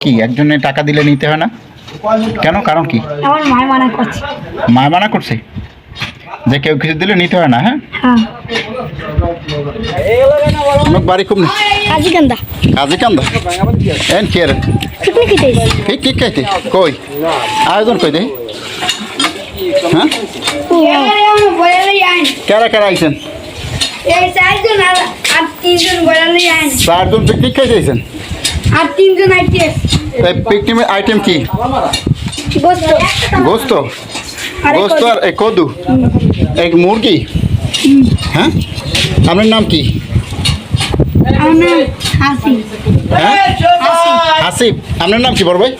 কি একজনে টাকা দিলে নিতে হয় না? কেন? কারণ কি? আমার মায় মানা করছে। মা মানা করছে? যে কেউ কিছু দিলে নিতে হয় না হ্যাঁ? হ্যাঁ। আমার বাড়ি খুব কাজিকান্দা কাজে কান্দা। এন কে রে? পিকনিক খেতে এসেছি। কি কি খাইতে কই? আয়োজন কই দে হ্যাঁ? কারা কারা আইছেন? এই চারজন আর আর তিনজন বয়ালি আইন। চারজন পিকনিক খাইতে আইছেন? আর তিনজন আইতে এই পিকনিকের আইটেম কি? গোস্ত গোস্ত গোস্ত আর এই কদু। এক মুরগি? হ্যাঁ? আপনার নাম কি? আমার নাম হাসি হ্যাঁ? হাসিব আপনার নাম কি বড় ভাই?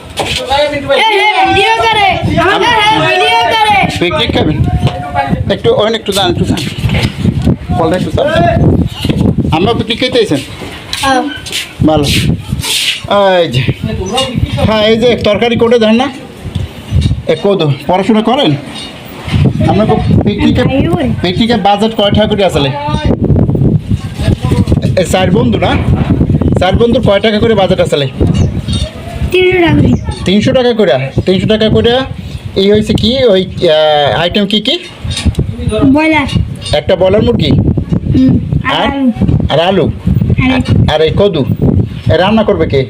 করে। পিকনিক খাবেন? একটু ওখানে একটু দাঁড়ান একটু দাঁড়ান। কলটা একটু আমরা পিকনিক খেতে ভালো। হ্যাঁ এই যে তরকারি কোটে দেন না। কদু পড়াশোনা করেন? আমরা পিকনিকে পিকনিকে বাজেট কয় টাকা করে আসলে? চার বন্ধু না? চার বন্ধুর কয় টাকা করে বাজেট আসলে? তিনশো টাকা করে। তিনশো টাকা করে? এই হয়েছে কি? ওই আইটেম কি কি? একটা বলার মুরগি? আর আর আলু। আর এই কদু? রান্না করবে কে?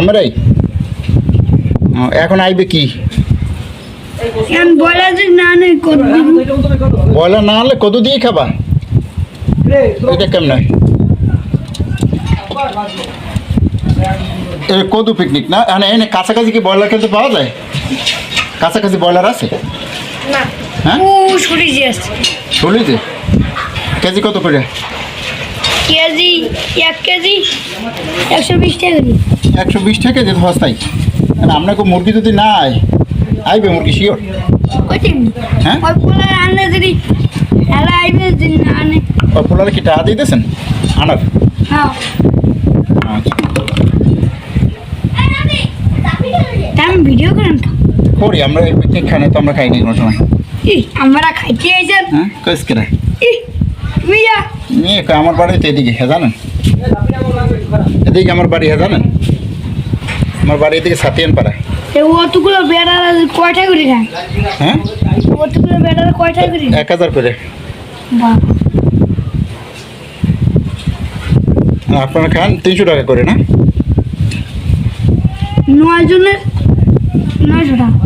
আমরাই? এখন আইবে কি? এখন ব্রয়লার না হলে কদু দিয়ে খাবা? এটা কেমন? কদু পিকনিক না? মানে এনে কাছাকাছি কি ব্রয়লার খেতে পাওয়া যায়? কাছাকাছি ব্রয়লার আছে? হ্যাঁ? চলিতে কেজি কত করে? কেজি এক কেজি একশো বিশ টাকা একশো বিশ টাকা যেতে সস্তায়? মানে আপনাকে মুরগি যদি না আয় আইবে মুরগি শিওর? হ্যাঁ? আনলে যদি হেলা আইবে যদি না আনে। কি টাকা দিতেছেন? আনার? হ্যাঁ। আচ্ছা। ভিডিও করেন তো। করি আমরা তো আমরা খাই নি কোনো সময়। আমরা খাইতে আইছেন। হ্যাঁ? কইস কেরা আমার বাড়িতে এদিকে হ্যাঁ জানেন? এদিকে আমার বাড়ি হ্যাঁ জানেন? আমার বাড়ি এদিকে সাতিয়ান পাড়া অতগুলো বেড়ার কয়টা করে হ্যাঁ? অতগুলো বেড়ার কয়টা করে? এক হাজার করে। বাহ। আপনারা খান তিনশো টাকা করে না? নয় জনের নয়শো টাকা।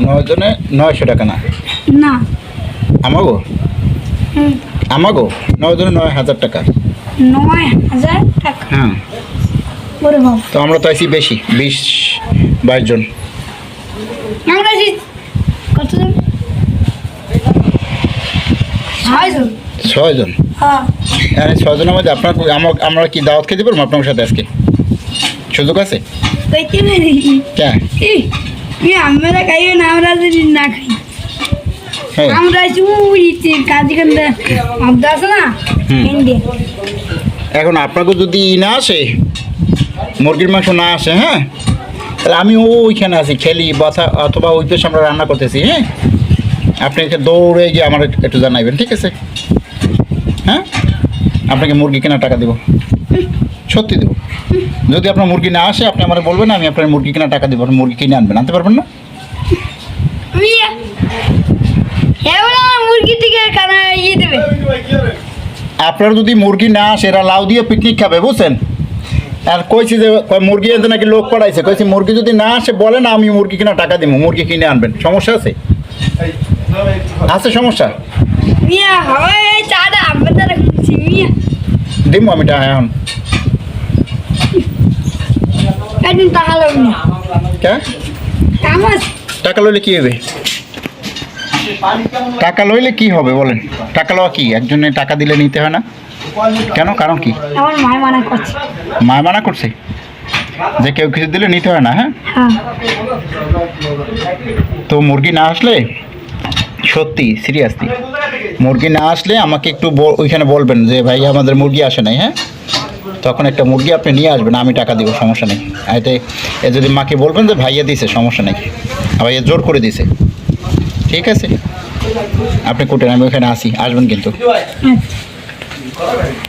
নয় জনে নয়শো টাকা না? না। আমাগো? হুম, আমাগো? নয় জনে নয় হাজার টাকা। নয় হাজার টাকা? হ্যাঁ। তো আমরা তো আইছি বেশি বিশ বাইশ জন। আমরা ছয়জন ছয় হ্যাঁ। এই ছয়জনের মধ্যে আপনার আমার আমরা কি দাওয়াত খেতে পারব আপনার সাথে আজকে? সুযোগ আছে? হ্যাঁ ই, আমরা খাইবে না আমরা যদি না খাই। হ্যাঁ আমরা আছি না। ইন্ডিয়া এখন আপনাকে যদি ই না আসে মুরগির মাংস না আসে হ্যাঁ? তাহলে আমি ওইখানে আছি খেলি বাথা অথবা ওই পেশে আমরা রান্না করতেছি হ্যাঁ? আপনি এখানে দৌড়ে গিয়ে আমার একটু জানাইবেন ঠিক আছে? হ্যাঁ? আপনাকে মুরগি কেনার টাকা দেবো। সত্যি দেবো। যদি আপনার মুরগি না আসে আপনি আমার বলবেন আমি আপনার মুরগি কেনার টাকা দেবো। আপনি মুরগি কিনে আনবেন আনতে পারবেন না মিয়া এবার আমার মুরগি থেকে কানা ইয়ে দেবে। আপনার যদি মুরগি না আসে এরা লাউ দিয়ে পিকনিক খাবে বুঝছেন? আর কইছি যে মুরগি আনতে নাকি লোক পড়াইছে কইছি মুরগি যদি না আসে বলে না আমি মুরগি কিনা টাকা দিব মুরগি কিনে আনবেন। সমস্যা আছে? আছে সমস্যা? দিব আমি টাকা এখন। টাকা লইলে কি হবে টাকা লইলে কি হবে বলেন? টাকা লওয়া কি? একজনে টাকা দিলে নিতে হয় না? কেন? কারণ কি? আমার মায় মানা করছে। মা মানা করছে? যে কেউ কিছু দিলে নিতে হয় না হ্যাঁ? হ্যাঁ। তো মুরগি না আসলে সত্যি সিরিয়াসলি মুরগি না আসলে আমাকে একটু ওইখানে বলবেন যে ভাই আমাদের মুরগি আসে নাই হ্যাঁ? তখন একটা মুরগি আপনি নিয়ে আসবেন আমি টাকা দিব সমস্যা নেই। এতে এ যদি মাকে বলবেন যে ভাইয়া দিছে সমস্যা নেই। ভাইয়া জোর করে দিছে। ঠিক আছে। আপনি কুটেন আমি ওখানে আসি আসবেন কিন্তু। আচ্ছা।